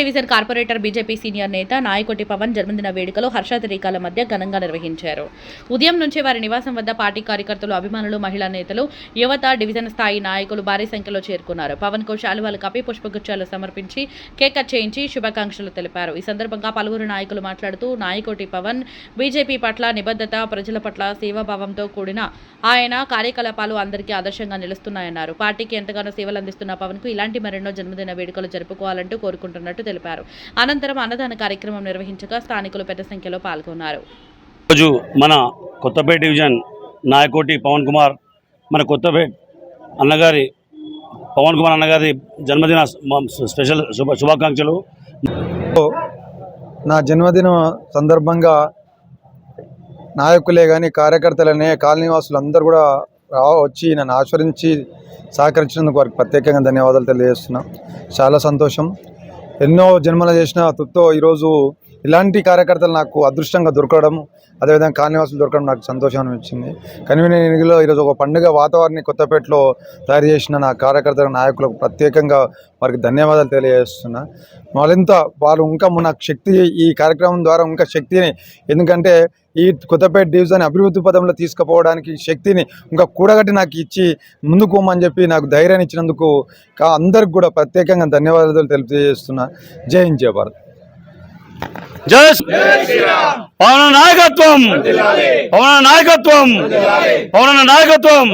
Division corporator BJP senior నేత నాయకోటి పవన్ జన్మదిన వేడుకలు హర్షాతిరేకాల మధ్య ఘనంగా నిర్వహించారు. ఉదయం నుంచి వారి నివాసం వద్ద పార్టీ కార్యకర్తలు అభిమానులు మహిళా నేతలు యువత డివిజన్ స్థాయి నాయకులు భారీ సంఖ్యలో చేరుకున్నారు. పవన్కు శాలువాలు కప్పి పుష్పగుచ్చాలు సమర్పించి కేక్ కట్ చేయించి శుభాకాంక్షలు తెలిపారు. ఈ సందర్భంగా పలువురు నాయకులు మాట్లాడుతూ నాయకోటి పవన్ బీజేపీ పట్ల నిబద్ధత ప్రజల పట్ల సేవాభావంతో కూడిన ఆయన కార్యకలాపాలు అందరికీ ఆదర్శంగా నిలుస్తున్నాయన్నారు. పార్టీకి ఎంతగానో సేవలు అందిస్తున్న పవన్కు ఇలాంటి మరెన్నో జన్మదిన వేడుకలు జరుపుకోవాలంటూ కోరుకుంటున్నట్టు తెలిపారు. అనంతరం అన్నదాన కార్యక్రమం నిర్వహించగా స్థానికులు పెద్ద సంఖ్యలో పాల్గొన్నారు. రోజు మన కొత్తపేట డివిజన్ నాయకోటి పవన్ కుమార్ మన కొత్తపేట అన్నగారి పవన్ కుమార్ అన్నగారి జన్మదిన స్పెషల్ శుభ శుభాకాంక్షలు. నా జన్మదినం సందర్భంగా నాయకులే కానీ కార్యకర్తలనే కాలనీవాసులు అందరూ కూడా రా వచ్చి నన్ను ఆశ్వరించి సహకరించినందుకు వారికి ప్రత్యేకంగా ధన్యవాదాలు తెలియజేస్తున్నా. చాలా సంతోషం. ఎన్నో జన్మలు చేసిన తుత్తో ఈరోజు ఇలాంటి కార్యకర్తలు నాకు అదృష్టంగా దొరకడం అదేవిధంగా కాలనీవాసులు దొరకడం నాకు సంతోషాన్ని ఇచ్చింది కన్వీనియన్లో ఈరోజు ఒక పండుగ వాతావరణాన్ని కొత్తపేటలో తయారు చేసిన నా కార్యకర్తల నాయకులకు ప్రత్యేకంగా వారికి ధన్యవాదాలు తెలియజేస్తున్నా. మరింత వాళ్ళు ఇంకా నాకు శక్తి ఈ కార్యక్రమం ద్వారా ఇంకా శక్తిని ఎందుకంటే ఈ కొత్తపేట డివిజన్ అభివృద్ధి పదంలో తీసుకుపోవడానికి శక్తిని ఇంకా కూడగట్టి నాకు ఇచ్చి ముందుకు పోమని చెప్పి నాకు ధైర్యాన్ని ఇచ్చినందుకు కా- అందరికి కూడా ప్రత్యేకంగా ధన్యవాదాలు తెలియజేస్తున్నా. జై హింద్ జయ భారత్. జై. పవన్ నాయకత్వం. పవన్ నాయకత్వం. పవన్ నాయకత్వం.